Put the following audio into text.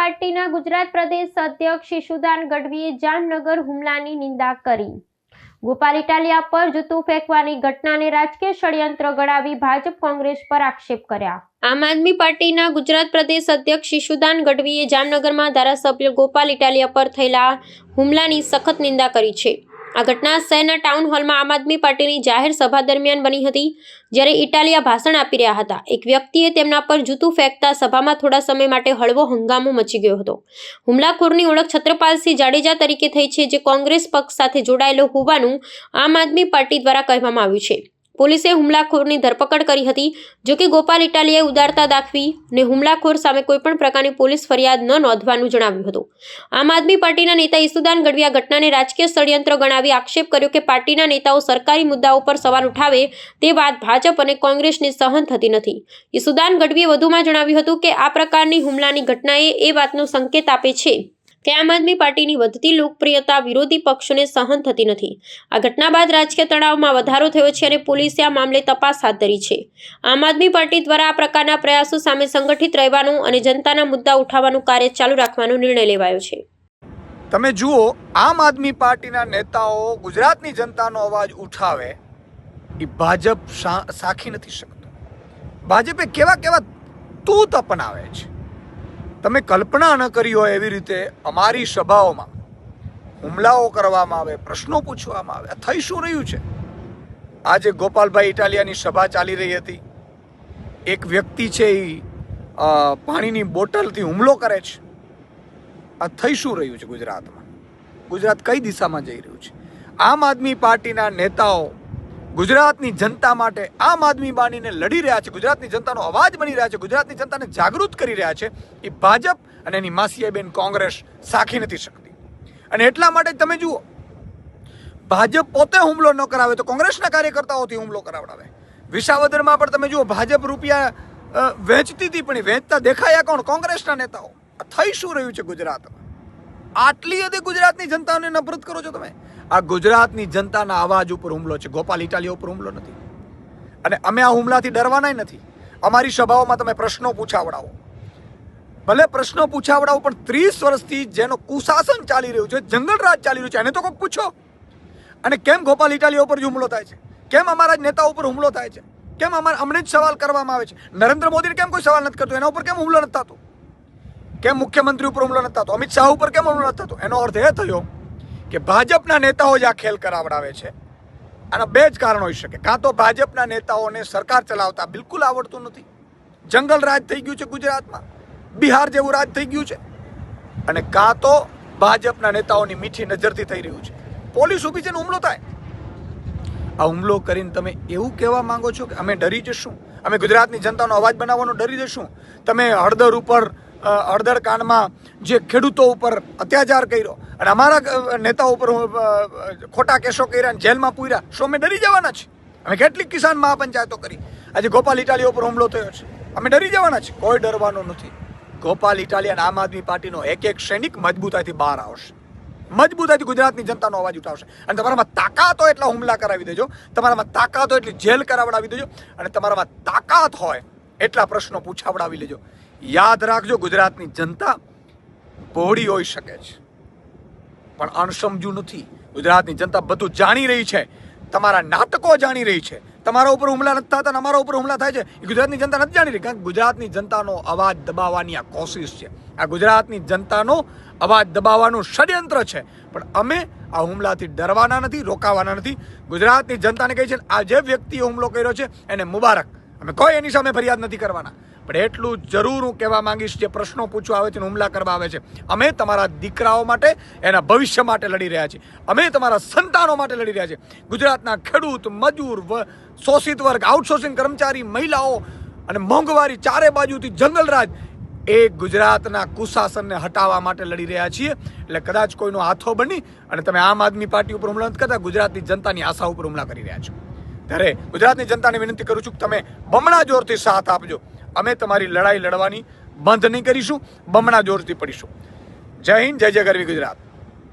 પાર્ટીના ગુજરાત પ્રદેશ અધ્યક્ષ શિશુદાન ગઢવીએ જામનગર હુમલાની નિંદા કરી. ગોપાલ ઇટાલિયા પર જૂતું ફેંકવાની ઘટનાને રાજકીય ષડયંત્ર ગણાવી ભાજપ કોંગ્રેસ પર આક્ષેપ કર્યા. આમ આદમી પાર્ટીના ગુજરાત પ્રદેશ અધ્યક્ષ શિશુદાન ગઢવીએ જામનગરમાં ધારાસભ્ય ગોપાલ ઇટાલિયા પર થયેલા હુમલાની સખત નિંદા કરી છે. આ ઘટના શહેરના ટાઉન હોલમાં આમ આદમી પાર્ટીની જાહેર સભા દરમિયાન બની હતી, જ્યારે ઇટાલિયા ભાષણ આપી રહ્યા હતા. એક વ્યક્તિએ તેમના પર જૂતું ફેંકતા સભામાં થોડા સમય માટે હળવો હંગામો મચી ગયો હતો. હુમલાખોરની ઓળખ છત્રપાલસિંહ જાડેજા તરીકે થઈ છે, જે કોંગ્રેસ પક્ષ સાથે જોડાયેલો હોવાનું આમ આદમી પાર્ટી દ્વારા કહેવામાં આવ્યું છે. પોલીસે હુમલાખોરની ધરપકડ કરી હતી, જો કે ગોપાલ ઇટાલિયાએ ઉદારતા દાખવી અને હુમલાખોર સામે કોઈપણ પ્રકારની પોલીસ ફરિયાદ ન નોંધવાનું જણાવ્યું હતું. આમ આદમી પાર્ટીના નેતા ઈસુદાન ગઢવી ઘટનાને રાજકીય ષડયંત્ર ગણાવી આક્ષેપ કર્યો કે પાર્ટીના નેતાઓ સરકારી મુદ્દાઓ પર સવાલ ઉઠાવે તે વાત ભાજપ અને કોંગ્રેસને સહન થતી નથી. ઈસુદાન ગઢવીએ વધુમાં જણાવ્યું હતું કે આ પ્રકારની હુમલાની ઘટનાએ એ વાતનો સંકેત આપે છે. કે આમ આદમી પાર્ટીની વધતી લોકપ્રિયતા વિરોધી પક્ષોને સહન થતી નથી. આ ઘટના બાદ રાજકીય તણાવમાં વધારો થયો છે અને પોલીસે આ મામલે તપાસ હાથ ધરી છે. આમ આદમી પાર્ટી દ્વારા આ પ્રકારના પ્રયાસો સામે સંગઠિત રહેવાનું અને જનતાના મુદ્દા ઉઠાવવાનું કાર્ય ચાલુ રાખવાનો નિર્ણય લેવાયો છે. તમે જુઓ, આમ આદમી પાર્ટીના નેતાઓ ગુજરાતની જનતાનો અવાજ ઉઠાવે એ ભાજપ સાખી નથી શકતો. ભાજપે કેવા કેવા તૂત અપનાવે છે. તમે કલ્પના ન કરી હોય એવી રીતે અમારી સભાઓમાં હુમલાઓ કરવામાં આવે, પ્રશ્નો પૂછવામાં આવે થઈ શું રહ્યું છે? આજે ગોપાલભાઈ ઇટાલિયાની સભા ચાલી રહી હતી. એક વ્યક્તિ છે એ પાણીની બોટલથી હુમલો કરે છે. આ થઈ શું રહ્યું છે ગુજરાતમાં? ગુજરાત કઈ દિશામાં જઈ રહ્યું છે? આમ આદમી પાર્ટીના નેતાઓ ગુજરાતની જનતા માટે આમ આદમી બાનીને લડી રહ્યા છે. ગુજરાતની જનતાનો અવાજ બની રહ્યા છે. ગુજરાતની જનતાને જાગૃત કરી રહ્યા છે. એ ભાજપ અને એની માસીયાબેન કોંગ્રેસ સાખી નથી શકતી. અને એટલા માટે તમે જુઓ, ભાજપ પોતે હુમલો ન કરાવે તો કોંગ્રેસના કાર્યકર્તાઓથી હુમલો કરાવડાવે. વિસાવદરમાં પણ તમે જુઓ, ભાજપ રૂપિયા વેચતી હતી પણ એ વહેંચતા દેખાયા કોણ? કોંગ્રેસના નેતાઓ. થઈ શું રહ્યું છે ગુજરાતમાં? આટલી હદે ગુજરાતની જનતાને નફરત કરો છો તમે? આ ગુજરાતની જનતાના અવાજ ઉપર હુમલો છે. ગોપાલ ઇટાલિયા ઉપર હુમલો નથી. અને અમે આ હુમલાથી ડરવાના નથી. અમારી સભાઓમાં તમે પ્રશ્નો પૂછાવડાવો. ભલે પ્રશ્નો પૂછાવડાવો, પણ ત્રીસ વર્ષથી જેનો કુશાસન ચાલી રહ્યું છે, જંગલ રાજ ચાલી રહ્યું છે, એને તો કોઈક પૂછો. અને કેમ ગોપાલ ઇટાલિયા ઉપર હુમલો થાય છે? કેમ અમારા જ નેતા ઉપર હુમલો થાય છે? કેમ અમારા, અમને જ સવાલ કરવામાં આવે છે? નરેન્દ્ર મોદીને કેમ કોઈ સવાલ નથી કરતો? એના ઉપર કેમ હુમલો નથી થતો? કેમ મુખ્યમંત્રી ઉપર હુમલો નથી થતો? અમિત શાહ ઉપર કેમ હુમલો નથી થતો? એનો અર્થ એ થયો કે ભાજપના નેતાઓ જ આ ખેલ કરાવડાવે છે. આના બે જ કારણ હોઈ શકે. કાં તો ભાજપના નેતાઓને સરકાર ચલાવતા બિલકુલ આવડતું નથી. જંગલ રાજ થઈ ગયું છે ગુજરાતમાં. બિહાર જેવું રાજ થઈ ગયું છે. અને કાં તો ભાજપના નેતાઓની મીઠી નજરથી થઈ રહ્યું છે. પોલીસ ઊભી છે ને હુમલો થાય. આ હુમલો કરીને તમે એવું કહેવા માંગો છો કે અમે ડરી જશું? અમે ગુજરાતની જનતાનો અવાજ બનાવવાનો ડરી જશું? તમે હળદર ઉપર હળદર કાંડમાં જે ખેડૂતો ઉપર અત્યાચાર કર્યો અને અમારા નેતાઓ ઉપર ખોટા કેસો કર્યા અને જેલમાં પૂર્યા, શું અમે ડરી જવાના છે અમે કેટલીક કિસાન મહાપંચાયતો કરી. આજે ગોપાલ ઇટાલીઓ ઉપર હુમલો થયો છે. અમે ડરી જવાના છે કોઈ ડરવાનો નથી. ગોપાલ ઇટાલિયા અને આમ આદમી પાર્ટીનો એક એક સૈનિક મજબૂતાઈથી બહાર આવશે. મજબૂતાઈથી ગુજરાતની જનતાનો અવાજ ઉઠાવશે. અને તમારામાં તાકાત એટલા હુમલા કરાવી દેજો. તમારામાં તાકાત એટલી જેલ કરાવડાવી દેજો. અને તમારામાં તાકાત હોય એટલા પ્રશ્નો પૂછાવડાવી લેજો. યાદ રાખજો, ગુજરાતની જનતા પહોળી હોઈ શકે છે. પણ અણસમજુ નથી. ગુજરાતની જનતા બધું જાણી રહી છે. તમારા નાટકો જાણી રહી છે. તમારા ઉપર હુમલા નથી થતા અમારા ઉપર હુમલા થાય છે. એ ગુજરાતની જનતા નથી જાણી રહી, કારણ કે ગુજરાતની જનતાનો અવાજ દબાવવાની આ કોશિશ છે. આ ગુજરાતની જનતાનો અવાજ દબાવવાનું ષડયંત્ર છે. પણ અમે આ હુમલાથી ડરવાના નથી, રોકાવાના નથી. ગુજરાતની જનતાને કહે છે આ જે વ્યક્તિએ હુમલો કર્યો છે, એને મુબારક. અમે કોઈ એની સામે ફરિયાદ નથી કરવાના. પણ એટલું જરૂર હું કહેવા માંગીશ, જે પ્રશ્નો પૂછવા આવે છે હુમલા કરવા આવે છે, અમે તમારા દીકરાઓ માટે એના ભવિષ્ય માટે લડી રહ્યા છીએ. અમે તમારા સંતાનો માટે લડી રહ્યા છીએ. ગુજરાતના ખેડૂત, મજૂર શોષિત વર્ગ આઉટસોર્સિંગ કર્મચારી, મહિલાઓ અને મોંઘવારી ચારે બાજુથી જંગલરાજ એ ગુજરાતના કુશાસનને હટાવવા માટે લડી રહ્યા છીએ. એટલે કદાચ કોઈનો હાથો બની અને તમે આમ આદમી પાર્ટી ઉપર હુમલા નથી કરતા, ગુજરાતની જનતાની આશા ઉપર હુમલા કરી રહ્યા છો. ત્યારે ગુજરાતની જનતાને વિનંતી કરું છું કે તમે બમણા જોરથી સાથ આપજો. અમે તમારી લડાઈ લડવાની બંધ નહીં કરીશું, બમણા જોરથી પડીશું. જય હિન્દ, જય જય ગરવી ગુજરાત.